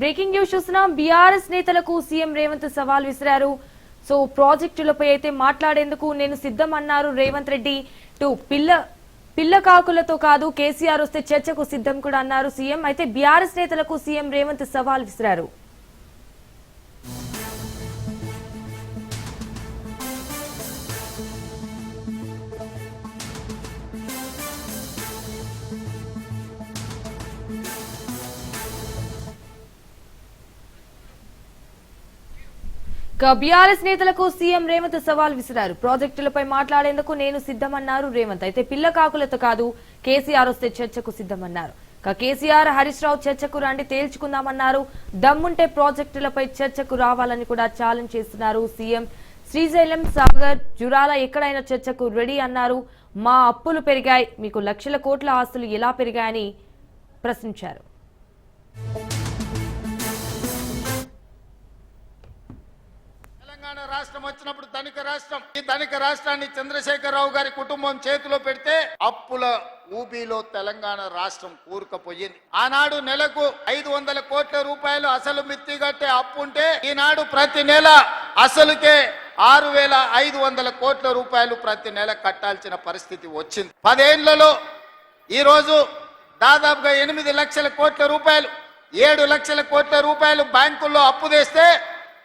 Breaking news చూస్తున్నాం BRS నేతలకు CM Revanth సవాల్ విసిరారు. సో ప్రాజెక్టులపై అయితే మాట్లాడేందుకు నేను సిద్ధం అన్నారు రేవంత్ రెడ్డి. టు పిల్ల పిల్ల కాకులతో కాదు కేసీఆర్ వస్తే చర్చకు సిద్ధం కూడా అన్నారు సీఎం. అయితే బీఆర్ఎస్ నేతలకు సీఎం రేవంత్ సవాల్ విసిరారు. బీఆర్ఎస్ నేతలకు సీఎం రేవంత్ సవాల్ విసిరారు. ప్రాజెక్టులపై మాట్లాడేందుకు నేను సిద్ధమన్నారు రేవంత్. అయితే పిల్ల కాకులతో కాదు కేసీఆర్ వస్తే చర్చకు సిద్ధమన్నారు. కేసీఆర్ హరీష్ రావు చర్చకు రండి తేల్చుకుందామన్నారు. దమ్ముంటే ప్రాజెక్టులపై చర్చకు రావాలని కూడా ఛాలెంజ్ చేస్తున్నారు సీఎం. శ్రీశైలం సాగర్ జురాల ఎక్కడైనా చర్చకు రెడీ అన్నారు. మా అప్పులు పెరిగాయి మీకు లక్షల కోట్ల ఆస్తులు ఎలా పెరిగాయని ప్రశ్నించారు. రాష్ట్రం వచ్చినప్పుడు ధనిక రాష్ట్రం. ఈ ధనిక రాష్ట్రాన్ని చంద్రశేఖరరావు గారి కుటుంబం చేతిలో పెడితే అప్పుల ఊబిలో తెలంగాణ రాష్ట్రం కూరుకపోయింది. ఆనాడు నెలకు ఐదు వందల కోట్ల రూపాయలు అసలు మిత్తి కట్టే అప్పు ఉంటే ఈనాడు ప్రతి నెల అసలుకే ఆరు వేల ఐదు వందల కోట్ల రూపాయలు ప్రతి నెల కట్టాల్సిన పరిస్థితి వచ్చింది. పదేళ్ళలో ఈరోజు దాదాపుగా ఎనిమిది లక్షల కోట్ల రూపాయలు ఏడు లక్షల కోట్ల రూపాయలు బ్యాంకుల్లో అప్పు తెస్తే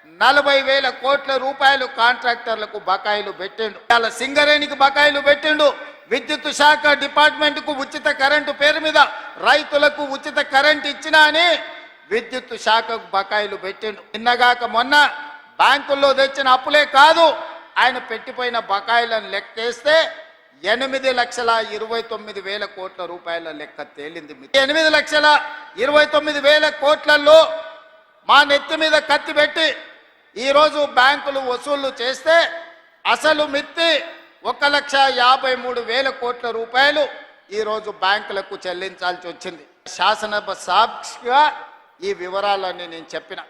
నలభై వేల కోట్ల రూపాయలు కాంట్రాక్టర్లకు బకాయిలు పెట్టిండు. వాళ్ళ సింగరేణికి బకాయిలు పెట్టిండు. విద్యుత్ శాఖ డిపార్ట్మెంట్కు ఉచిత కరెంటు పేరు మీద రైతులకు ఉచిత కరెంట్ ఇచ్చినా అని విద్యుత్ శాఖకు బకాయిలు పెట్టిండు. నిన్నగాక మొన్న బ్యాంకుల్లో తెచ్చిన అప్పులే కాదు ఆయన పెట్టిపోయిన బకాయిలను లెక్కేస్తే ఎనిమిది లక్షల ఇరవై తొమ్మిది వేల కోట్ల రూపాయల లెక్క తేలింది మీకు. ఎనిమిది లక్షల ఇరవై తొమ్మిది వేల కోట్లలో మా నెత్తి మీద కత్తి పెట్టి ఈరోజు బ్యాంకులు వసూళ్ళు చేస్తే అసలు మిత్తి ఒక లక్ష యాభై మూడు వేల కోట్ల రూపాయలు ఈరోజు బ్యాంకులకు చెల్లించాల్సి వచ్చింది. శాసనసభ సాక్షిగా ఈ వివరాలన్నీ నేను చెప్పిన.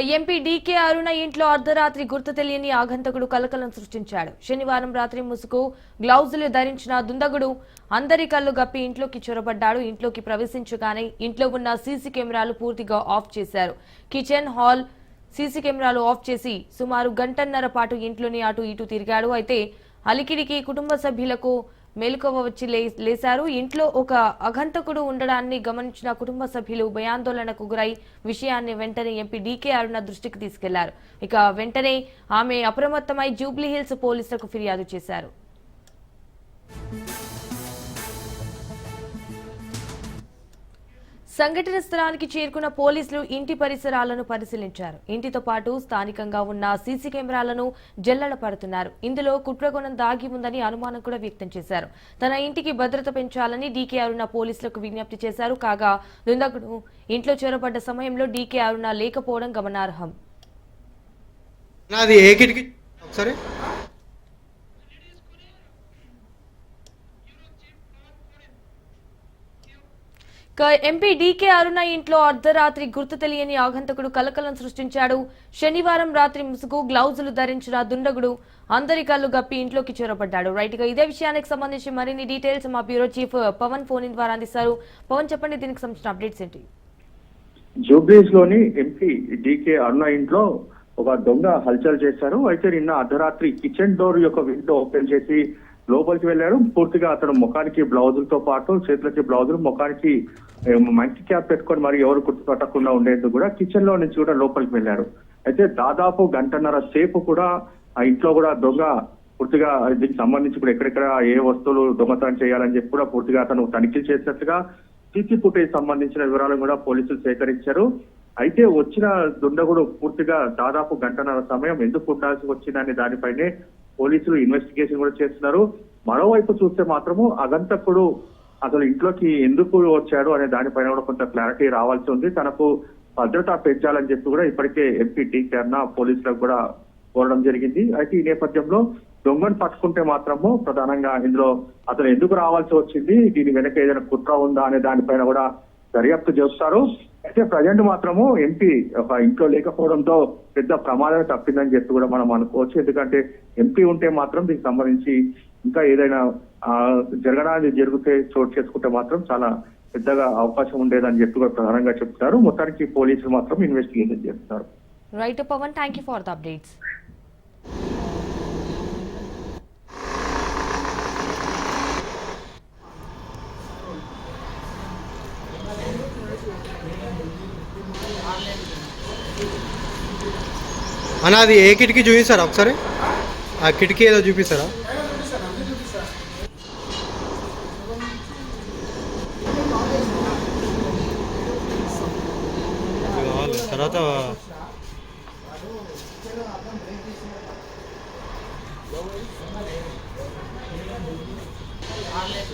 ఎంపీ డీకే అరుణ ఇంట్లో అర్ధరాత్రి గుర్తు తెలియని ఆగంతకుడు కలకలం సృష్టించాడు. శనివారం రాత్రి ముసుగు గ్లౌజులు ధరించిన దుందగుడు అందరి కళ్ళు గప్పి ఇంట్లోకి చొరబడ్డాడు. ఇంట్లోకి ప్రవేశించగానే ఇంట్లో ఉన్న సీసీ కెమెరాలు పూర్తిగా ఆఫ్ చేశారు. కిచెన్ హాల్ సీసీ కెమెరాలు ఆఫ్ చేసి సుమారు గంటన్నర పాటు ఇంట్లోని అటు ఇటు తిరిగాడు. అయితే అలికిడికి కుటుంబ సభ్యులకు మేలుకోవ వచ్చి లేశారు. ఇంట్లో ఒక అఘంతకుడు ఉండడాన్ని గమనించిన కుటుంబ సభ్యులు భయాందోళనకు గురై విషయాన్ని వెంటనే ఎంపీ డీకే అరుణ దృష్టికి తీసుకెళ్ళారు. ఇక వెంటనే ఆమె అప్రమత్తమై జూబ్లీహిల్స్ పోలీసులకు ఫిర్యాదు చేశారు. సంఘటన స్థలానికి చేరుకున్న పోలీసులు ఇంటి పరిసరాలను పరిశీలించారు. ఇంటితో పాటు స్థానికంగా ఉన్న సీసీ కెమెరాలను జల్లడ పడుతున్నారు. ఇందులో కుట్రగుణం దాగి ఉందని అనుమానం కూడా వ్యక్తం చేశారు. తన ఇంటికి భద్రత పెంచాలని డీకే అరుణ పోలీసులకు విజ్ఞప్తి చేశారు. కాగా దుందకుడు ఇంట్లో చేరబడ్డ సమయంలో డీకే అరుణ లేకపోవడం గమనార్హం. ఒకసారి. ఎంపీ డీకే అరుణ ఇంట్లో అర్ధరాత్రి గుర్తు తెలియని ఆగంతకుడు కలకలం సృష్టించాడు. శనివారం రాత్రి ముసుగు గ్లౌజులు ధరించిన దుండగుడు అందరి కళ్ళు గప్పి ఇంట్లోకి చొరబడ్డాడు. రైట్గా ఇదే విషయానికి సంబంధించి మరిన్ని డీటెయిల్స్ మా bureau chief Pavan phone in ద్వారా అందిస్తారు. పవన్ చెప్పండి దీనికి సంబంధించిన అప్డేట్స్ ఏంటి? జూబ్లీస్లోని ఎంపీ డీకే అరుణ ఇంట్లో ఒక దొంగ హల్చల్ చేశారు. అయితే నిన్న అర్ధరాత్రి కిచెన్ డోర్ యొక్క విండో ఓపెన్ చేసి లోపలికి వెళ్ళారు పూర్తిగా అతను ముఖానికి బ్లౌజులతో పాటు చేతులకి బ్లౌజులు ముఖానికి మంచి క్యాప్ పెట్టుకొని మరి ఎవరు గుర్తుపట్టకుండా ఉండేందుకు కూడా కిచెన్లో నుంచి కూడా లోపలికి వెళ్ళారు. అయితే దాదాపు గంటన్నర సేపు కూడా ఆ ఇంట్లో కూడా దొంగ పూర్తిగా దీనికి సంబంధించి కూడా ఎక్కడెక్కడ ఏ వస్తువులు దొంగతనం చేయాలని చెప్పి కూడా పూర్తిగా అతను తనిఖీలు చేసినట్టుగా సీసీ ఫుటేజ్ సంబంధించిన వివరాలను కూడా పోలీసులు సేకరించారు. అయితే వచ్చిన దుండగుడు పూర్తిగా దాదాపు గంటన్నర సమయం ఎందుకు ఉండాల్సి వచ్చిందనే దానిపైనే పోలీసులు ఇన్వెస్టిగేషన్ కూడా చేస్తున్నారు. మరోవైపు చూస్తే మాత్రము అగంతకుడు అసలు ఇంట్లోకి ఎందుకు వచ్చాడు అనే దానిపైన కూడా కొంత క్లారిటీ రావాల్సి ఉంది. తనకు భద్రత పెంచాలని చెప్పి కూడా ఇప్పటికే ఎంపీ టీ కర్ణ పోలీసులకు కూడా కోరడం జరిగింది. అయితే ఈ నేపథ్యంలో దొంగను పట్టుకుంటే మాత్రము ప్రధానంగా ఇందులో అతను ఎందుకు రావాల్సి వచ్చింది? దీని వెనక ఏదైనా కుట్ర ఉందా అనే దానిపైన కూడా దర్యాప్తు చేస్తారు. అయితే ప్రజెంట్ మాత్రము ఎంపీ ఒక ఇంట్లో లేకపోవడంతో పెద్ద ప్రమాదం తప్పిందని చెప్పి కూడా మనం అనుకోవచ్చు. ఎందుకంటే ఎంపీ ఉంటే మాత్రం దీనికి సంబంధించి ఇంకా ఏదైనా ఆ, జరగడానికి జరిగితే చోటు చేసుకుంటే మాత్రం చాలా పెద్దగా అవకాశం ఉండేదని చెప్పి కూడా ప్రధానంగా చెప్తున్నారు. మొత్తానికి పోలీసులు మాత్రం ఇన్వెస్టిగేషన్ చేస్తున్నారు. Right Pavan thank you for the updates అన్న అది ఏ కిటికీ చూపిస్తారా ఒకసారి? ఆ కిటికీ ఏదో చూపిస్తారా? ఆన్లైన్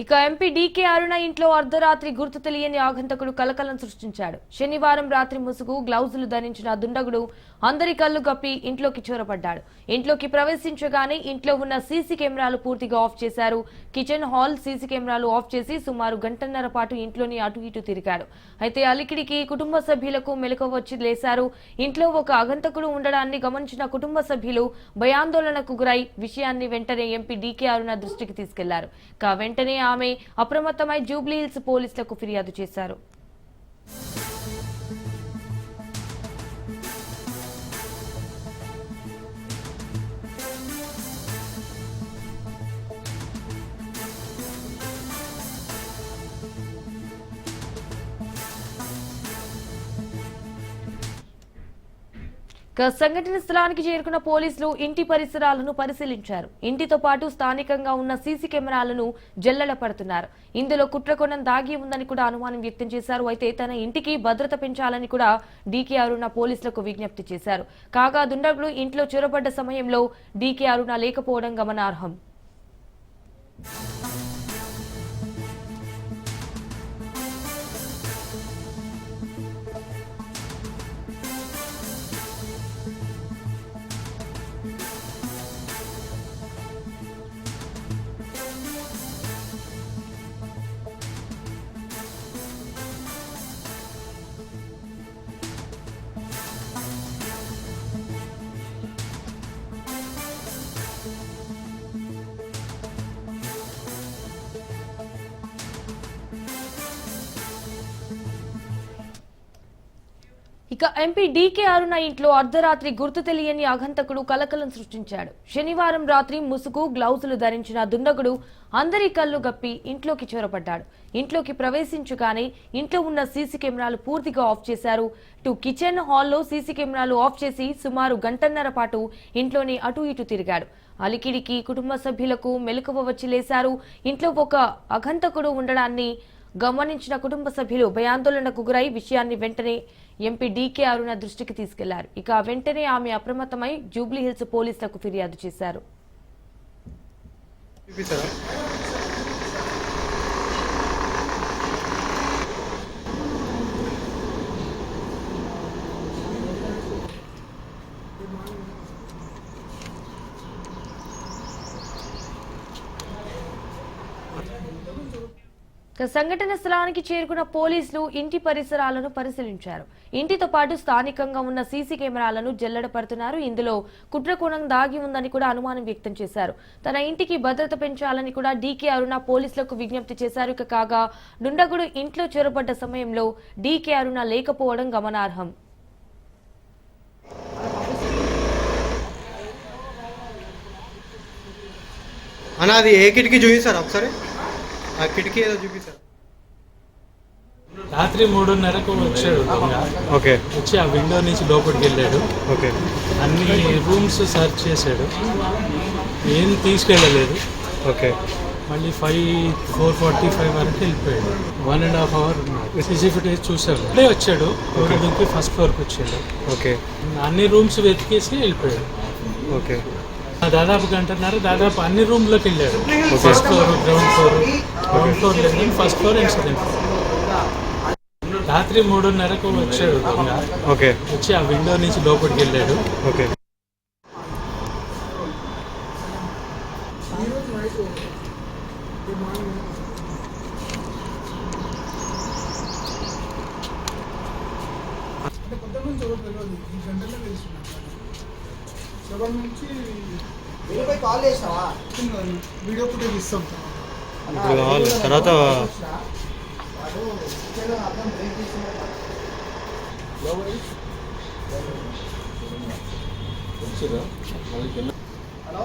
ఇక ఎంపీ డీకే అరుణ ఇంట్లో అర్ధరాత్రి గుర్తు తెలియని ఆగంతకుడు కలకలం సృష్టించాడు. శనివారం రాత్రి ముసుగు గ్లౌజులు ధరించిన దుండగుడు అందరి కళ్ళు కప్పి ఇంట్లోకి చొరబడ్డాడు. ఇంట్లోకి ప్రవేశించగానే ఇంట్లో ఉన్న సీసీ కెమెరాలు పూర్తిగా ఆఫ్ చేశారు. కిచెన్ హాల్ సీసీ కెమెరాలు ఆఫ్ చేసి సుమారు గంటన్నర పాటు ఇంట్లోని అటు ఇటు తిరిగాడు. అయితే అలికిడికి కుటుంబ సభ్యులకు మెలకువ వచ్చి లేశారు. ఇంట్లో ఒక అగంతకుడు ఉండడాన్ని గమనించిన కుటుంబ సభ్యులు భయాందోళనకు గురై విషయాన్ని వెంటనే ఎంపీ డీకే అరుణ దృష్టికి తీసుకెళ్ళారు. కా వెంటనే ఆమె అప్రమత్తమై జూబ్లీహిల్స్ పోలీసులకు ఫిర్యాదు చేశారు ఇక సంఘటన స్థలానికి చేరుకున్న పోలీసులు ఇంటి పరిసరాలను పరిశీలించారు. ఇంటితో పాటు స్థానికంగా ఉన్న సీసీ కెమెరాలను జల్లెడ పడుతున్నారు. ఇందులో కుట్రకొండం దాగి ఉందని కూడా అనుమానం వ్యక్తం చేశారు. అయితే తన ఇంటికి భద్రత పెంచాలని కూడా డీకే అరుణ పోలీసులకు విజ్ఞప్తి చేశారు. కాగా దుండగులు ఇంట్లో చొరబడ్డ సమయంలో డీకే అరుణ లేకపోవడం గమనార్హం. ఇక ఎంపీ డీకే అరుణ ఇంట్లో అర్ధరాత్రి గుర్తు తెలియని అఘంతకుడు కలకలం సృష్టించాడు. శనివారం రాత్రి ముసుగు గ్లౌజులు ధరించిన దుండగుడు అందరి కళ్ళు గప్పి ఇంట్లోకి చొరబడ్డాడు. ఇంట్లోకి ప్రవేశించుగానే ఇంట్లో ఉన్న సీసీ కెమెరాలు పూర్తిగా ఆఫ్ చేశారు. టు కిచెన్ హాల్లో సీసీ కెమెరాలు ఆఫ్ చేసి సుమారు గంటన్నర పాటు ఇంట్లోనే అటు ఇటు తిరిగాడు. అలికిడికి కుటుంబ సభ్యులకు మెలకువ వచ్చి లేశారు. ఇంట్లో ఒక అఘంతకుడు ఉండడాన్ని గమనించిన కుటుంబ సభ్యులు భయాందోళనకు గురై విషయాన్ని వెంటనే ఎంపీ డీకే అరుణ దృష్టికి తీసుకెళ్ళారు. ఇక వెంటనే ఆమె అప్రమత్తమై జూబ్లీ హిల్స్ పోలీసులకు ఫిర్యాదు చేశారు. సంఘటన స్థలానికి చేరుకున్న పోలీసులు ఇంటి పరిసరాలను పరిశీలించారు. ఇంటితో పాటు స్థానికంగా ఉన్న సీసీ కెమెరాలను జల్లడపడుతున్నారు ఇందులో కుట్రకోణం దాగి ఉందని కూడా అనుమానం వ్యక్తం చేశారు. తన ఇంటికి భద్రత పెంచాలని కూడా డీకే అరుణ పోలీసులకు విజ్ఞప్తి చేశారు. ఇక కాగా దుండగుడు ఇంట్లో చొరబడ్డ సమయంలో డీకే అరుణ లేకపోవడం గమనార్హం. అన్న అది ఏ కిటికీ చూపిస్తారా ఒకసారి? ఆ కిటికీ ఏదో చూపిస్తారా రాత్రి మూడున్నరకు వచ్చాడు ఓకే. వచ్చి ఆ విండో నుంచి లోపలికి వెళ్ళాడు. ఓకే. అన్ని రూమ్స్ సెర్చ్ చేశాడు. ఏం తీసుకెళ్ళలేదు. ఓకే. మళ్ళీ ఫైవ్ ఫోర్ ఫార్టీ ఫైవ్ వరకు వెళ్ళిపోయాడు. One and half hour CC footage చూసాడు అప్పుడే వచ్చాడు. దుంకి ఫస్ట్ ఫ్లోర్కి వచ్చాడు. ఓకే. అన్ని రూమ్స్ వెతికేసి వెళ్ళిపోయాడు. ఓకే. దాదాపు గంటన్నర దాదాపు అన్ని రూమ్లోకి వెళ్ళాడు. First floor ground floor first floor and second floor రాత్రి మూడున్నరకు వచ్చాడు ఓకే. వచ్చి ఆ విండో నుంచి లోపలికి వెళ్ళాడు. ఓకే. వీడియో ఫుటేజ్ ఇస్తాం. ఇప్పుడు కావాలి తర్వాత హలో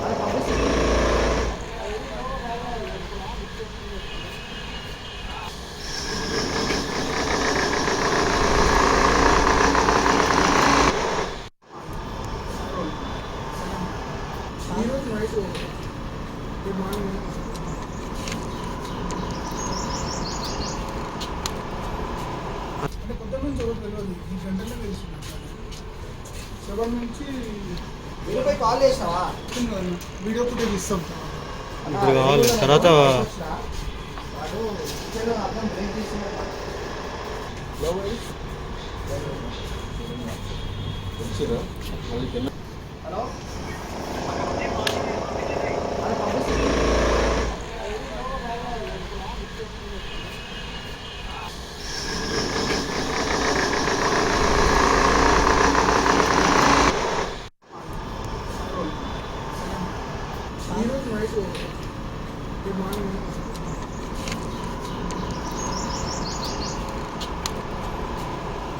అది పంపిస్తుంది ఈరోజు నైట్ గుడ్ మార్నింగ్ అంటే కొత్త నుంచి ఎవరు తెలియదు ఈ గంటలో తెలుసుకున్నాను సెవెన్ నుంచి వీడియోపై కాల్ చేసినావా వచ్చింది వీడియో ఫుటేజ్ ఇస్తాం. ఇప్పుడు కావాలి. తర్వాత హలో?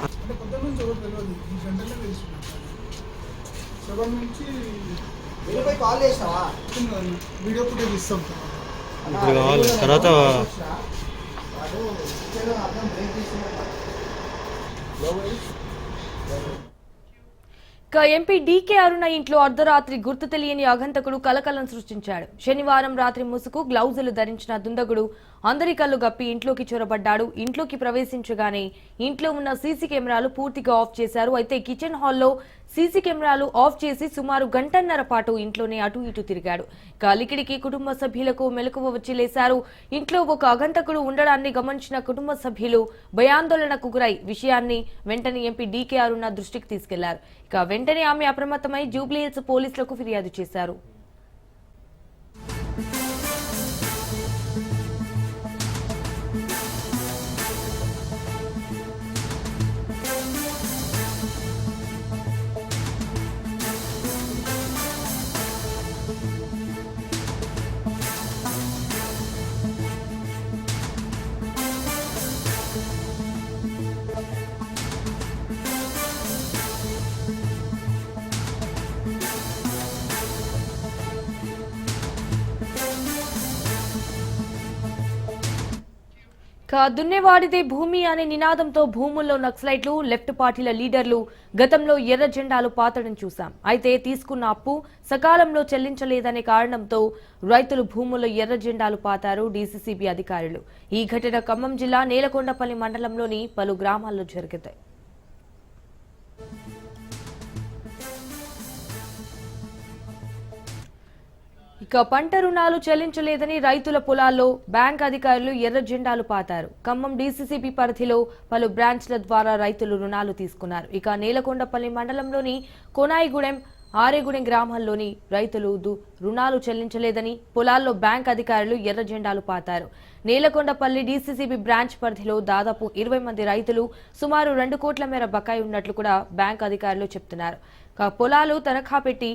అంటే నుంచి ఎవరు తెలియదు ఈ గంటలో తెలుసుకున్నాను సెవెన్ నుంచి కాల్ చేసినావా వీడియో ఫుటేజ్ ఇస్తాం. ఇప్పుడు కావాలి. తర్వాత అర్థం బ్రేక్ ఎంపీ డీకే అరుణ ఇంట్లో అర్ధరాత్రి గుర్తు తెలియని అగంతకుడు కలకలం సృష్టించాడు. శనివారం రాత్రి ముసుగు గ్లౌజులు ధరించిన దుందగుడు అందరి కళ్ళు గప్పి ఇంట్లోకి చొరబడ్డాడు. ఇంట్లోకి ప్రవేశించగానే ఇంట్లో ఉన్న సీసీ కెమెరాలు పూర్తిగా ఆఫ్ చేశారు. అయితే కిచెన్ హాల్లో సీసీ కెమెరాలు ఆఫ్ చేసి సుమారు గంటన్నర పాటు ఇంట్లోనే అటు ఇటు తిరిగాడు. కాలికిడికి కుటుంబ సభ్యులకు మెలకువ వచ్చి లేశారు. ఇంట్లో ఒక అగంతకుడు ఉండడాన్ని గమనించిన కుటుంబ సభ్యులు భయాందోళనకు గురై విషయాన్ని వెంటనే ఎంపీ డీకే అరుణ దృష్టికి తీసుకెళ్ళారు. ఇక వెంటనే ఆమె అప్రమత్తమై జూబ్లీహిల్స్ పోలీసులకు ఫిర్యాదు చేశారు. దున్నేవాడిదే భూమి అనే నినాదంతో భూముల్లో నక్సలైట్లు లెఫ్ట్ పార్టీల లీడర్లు గతంలో ఎర్ర జెండాలు పాతడం చూశాం. అయితే తీసుకున్న అప్పు సకాలంలో చెల్లించలేదనే కారణంతో రైతులు భూముల్లో ఎర్ర జెండాలు పాతారు డీసీసీబీ అధికారులు. ఈ ఘటన ఖమ్మం జిల్లా నేలకొండపల్లి మండలంలోని పలు గ్రామాల్లో జరిగింది. ఇక పంట రుణాలు చెల్లించలేదని రైతుల పొలాల్లో బ్యాంక్ అధికారులు ఎర్ర జెండాలు పాతారు. ఖమ్మం డీసీసీబీ పరిధిలో పలు బ్రాంచ్ల ద్వారా రైతులు రుణాలు తీసుకున్నారు. ఇక నేలకొండపల్లి మండలంలోని కోనాయిగూడెం ఆరేగూడెం గ్రామాల్లోని రైతులు రుణాలు చెల్లించలేదని పొలాల్లో బ్యాంక్ అధికారులు ఎర్ర జెండాలు పాతారు. నేలకొండపల్లి డీసీసీబీ బ్రాంచ్ పరిధిలో దాదాపు ఇరవై మంది రైతులు సుమారు రెండు కోట్ల మేర బకాయి ఉన్నట్లు కూడా బ్యాంక్ అధికారులు చెప్తున్నారు. పొలాలు తనఖా పెట్టి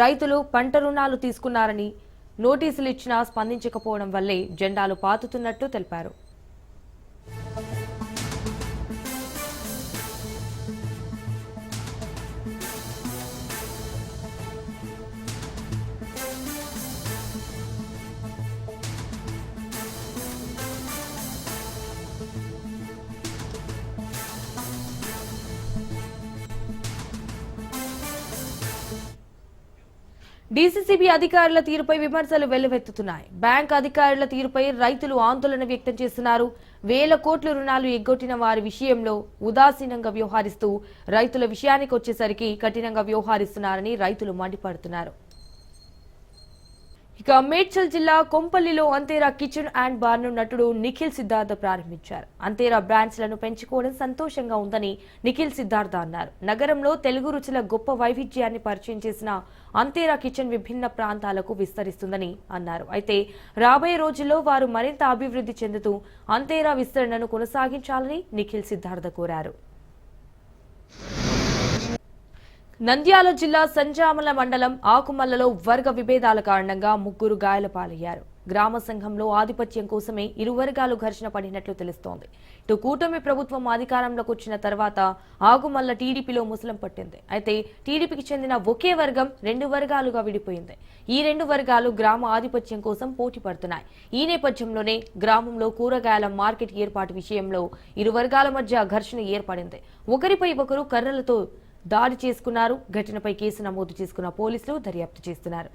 రైతులు పంట రుణాలు తీసుకున్నారని నోటీసులు ఇచ్చినా స్పందించకపోవడం వల్లే జెండాలు పాతుతున్నట్లు తెలిపారు. డీసీసీబీ అధికారుల తీరుపై విమర్శలు వెల్లువెత్తుతున్నాయి. బ్యాంక్ అధికారుల తీరుపై రైతులు ఆందోళన వ్యక్తం చేస్తున్నారు. వేల కోట్ల రుణాలు ఎగ్గొట్టిన వారి విషయంలో ఉదాసీనంగా వ్యవహరిస్తూ రైతుల విషయానికి వచ్చేసరికి కఠినంగా వ్యవహరిస్తున్నారని రైతులు మండిపడుతున్నారు. ఇక మేడ్చల్ జిల్లా కొంపల్లిలో అంతేరా కిచెన్ అండ్ బార్ను నటుడు నిఖిల్ సిద్ధార్థ ప్రారంభించారు. అంతేరా బ్రాంచ్లను పెంచుకోవడం సంతోషంగా ఉందని నిఖిల్ సిద్ధార్థ అన్నారు. నగరంలో తెలుగు రుచుల గొప్ప వైవిధ్యాన్ని పరిచయం చేసిన అంతేరా కిచెన్ విభిన్న ప్రాంతాలకు విస్తరిస్తుందని అన్నారు. అయితే రాబోయే రోజుల్లో వారు మరింత అభివృద్ధి చెందుతూ అంతేరా విస్తరణను కొనసాగించాలని నిఖిల్ సిద్ధార్థ కోరారు. నంద్యాల జిల్లా సంజామల మండలం ఆకుమల్లలో వర్గ విభేదాల కారణంగా ముగ్గురు గాయాల పాలయ్యారు. గ్రామ సంఘంలో ఆధిపత్యం కోసమే ఇరు వర్గాలు ఘర్షణ పడినట్లు తెలుస్తోంది. ఇటు కూటమి ప్రభుత్వం అధికారంలోకి వచ్చిన తర్వాత ఆకుమల్ల టీడీపీలో ముసలం పట్టింది. అయితే టీడీపీకి చెందిన ఒకే వర్గం రెండు వర్గాలుగా విడిపోయింది. ఈ రెండు వర్గాలు గ్రామ ఆధిపత్యం కోసం పోటీ పడుతున్నాయి. ఈ నేపథ్యంలోనే గ్రామంలో కూరగాయల మార్కెట్ ఏర్పాటు విషయంలో ఇరు వర్గాల మధ్య ఘర్షణ ఏర్పడింది. ఒకరిపై ఒకరు కర్రలతో దాడి చేసుకున్నారు. ఘటనపై కేసు నమోదు చేసుకున్న పోలీసులు దర్యాప్తు చేస్తున్నారు.